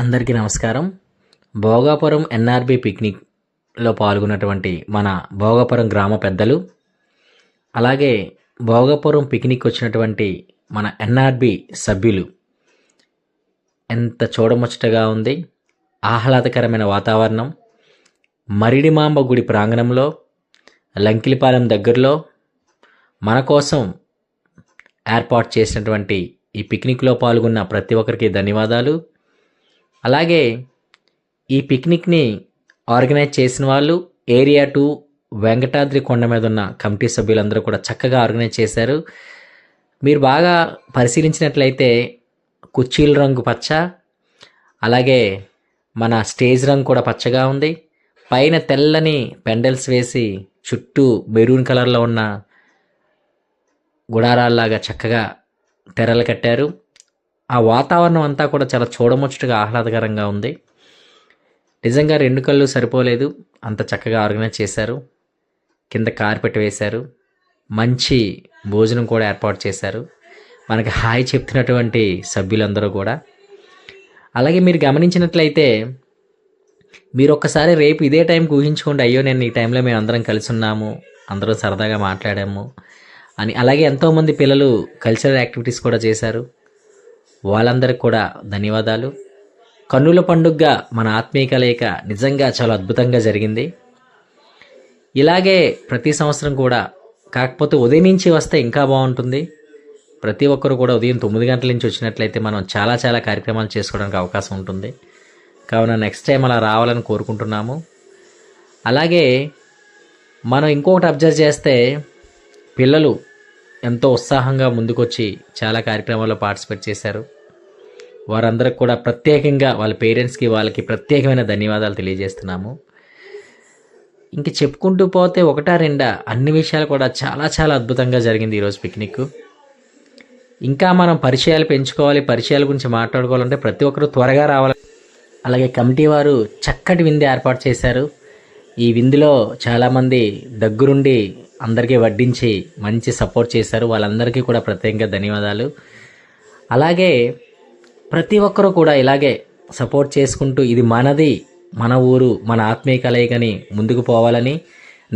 అందరికీ నమస్కారం. భోగాపురం ఎన్ఆర్బి పిక్నిక్లో పాల్గొన్నటువంటి మన భోగాపురం గ్రామ పెద్దలు అలాగే భోగాపురం పిక్నిక్ వచ్చినటువంటి మన ఎన్ఆర్బి సభ్యులు. ఎంత చూడముచ్చటగా ఉంది. ఆహ్లాదకరమైన వాతావరణం. మరిడిమాంబ గుడి ప్రాంగణంలో లంకిలిపాలెం దగ్గరలో మన కోసం ఏర్పాటు చేసినటువంటి ఈ పిక్నిక్లో పాల్గొన్న ప్రతి ఒక్కరికి ధన్యవాదాలు. అలాగే ఈ పిక్నిక్ని ఆర్గనైజ్ చేసిన వాళ్ళు ఏరియా టూ వెంకటాద్రి కొండ మీద ఉన్న కమిటీ సభ్యులందరూ కూడా చక్కగా ఆర్గనైజ్ చేశారు. మీరు బాగా పరిశీలించినట్లయితే కుర్చీల రంగు పచ్చ అలాగే మన స్టేజ్ రంగు కూడా పచ్చగా ఉంది. పైన తెల్లని పెండల్స్ వేసి చుట్టూ మెరూన్ కలర్లో ఉన్న గుడారాల్లాగా చక్కగా తెరలు కట్టారు. ఆ వాతావరణం అంతా కూడా చాలా చూడముచ్చటగా ఆహ్లాదకరంగా ఉంది. నిజంగా రెండు కళ్ళు సరిపోలేదు. అంత చక్కగా ఆర్గనైజ్ చేశారు. కింద కార్పెట్ వేశారు. మంచి భోజనం కూడా ఏర్పాటు చేశారు. మనకి హాయ్ చెప్తున్నటువంటి సభ్యులందరూ కూడా. అలాగే మీరు గమనించినట్లయితే మీరు ఒక్కసారి రేపు ఇదే టైంకి ఊహించుకోండి అయ్యో నేను ఈ టైంలో మేము అందరం కలిసి ఉన్నాము అందరం సరదాగా మాట్లాడాము అని. అలాగే ఎంతోమంది పిల్లలు కల్చరల్ యాక్టివిటీస్ కూడా చేశారు. వాళ్ళందరికీ కూడా ధన్యవాదాలు. కన్నుల పండుగగా మన ఆత్మీయ కలయిక నిజంగా చాలా అద్భుతంగా జరిగింది. ఇలాగే ప్రతి సంవత్సరం కూడా కాకపోతే ఉదయం నుంచి వస్తే ఇంకా బాగుంటుంది. ప్రతి ఒక్కరు కూడా ఉదయం తొమ్మిది గంటల నుంచి వచ్చినట్లయితే మనం చాలా చాలా కార్యక్రమాలు చేసుకోవడానికి అవకాశం ఉంటుంది. కావున నెక్స్ట్ టైం అలా రావాలని కోరుకుంటున్నాము. అలాగే మనం ఇంకొకటి అబ్జర్వ్ చేస్తే పిల్లలు ఎంతో ఉత్సాహంగా ముందుకొచ్చి చాలా కార్యక్రమాల్లో పార్టిసిపేట్ చేశారు. వారందరికి కూడా ప్రత్యేకంగా వాళ్ళ పేరెంట్స్కి వాళ్ళకి ప్రత్యేకమైన ధన్యవాదాలు తెలియజేస్తున్నాము. ఇంక చెప్పుకుంటూ పోతే ఒకటా రెండా అన్ని విషయాలు కూడా చాలా చాలా అద్భుతంగా జరిగింది ఈరోజు పిక్నిక్ ఇంకా మనం పరిచయాలు పెంచుకోవాలి పరిచయాల గురించి మాట్లాడుకోవాలంటే ప్రతి ఒక్కరూ త్వరగా రావాలి. అలాగే కమిటీ వారు చక్కటి విందు ఏర్పాటు చేశారు. ఈ విందులో చాలామంది దగ్గరుండి అందరికీ వడ్డించి మంచి సపోర్ట్ చేశారు. వాళ్ళందరికీ కూడా ప్రత్యేకంగా ధన్యవాదాలు. అలాగే ప్రతి ఒక్కరూ కూడా ఇలాగే సపోర్ట్ చేసుకుంటూ ఇది మనది మన ఊరు మన ఆత్మీయ కలయికని ముందుకు పోవాలని.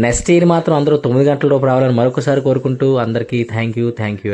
నెక్స్ట్ ఇయర్ మాత్రం అందరూ తొమ్మిది గంటల లోపు రావాలని మరొకసారి కోరుకుంటూ అందరికీ థ్యాంక్ యూ థ్యాంక్ యూ.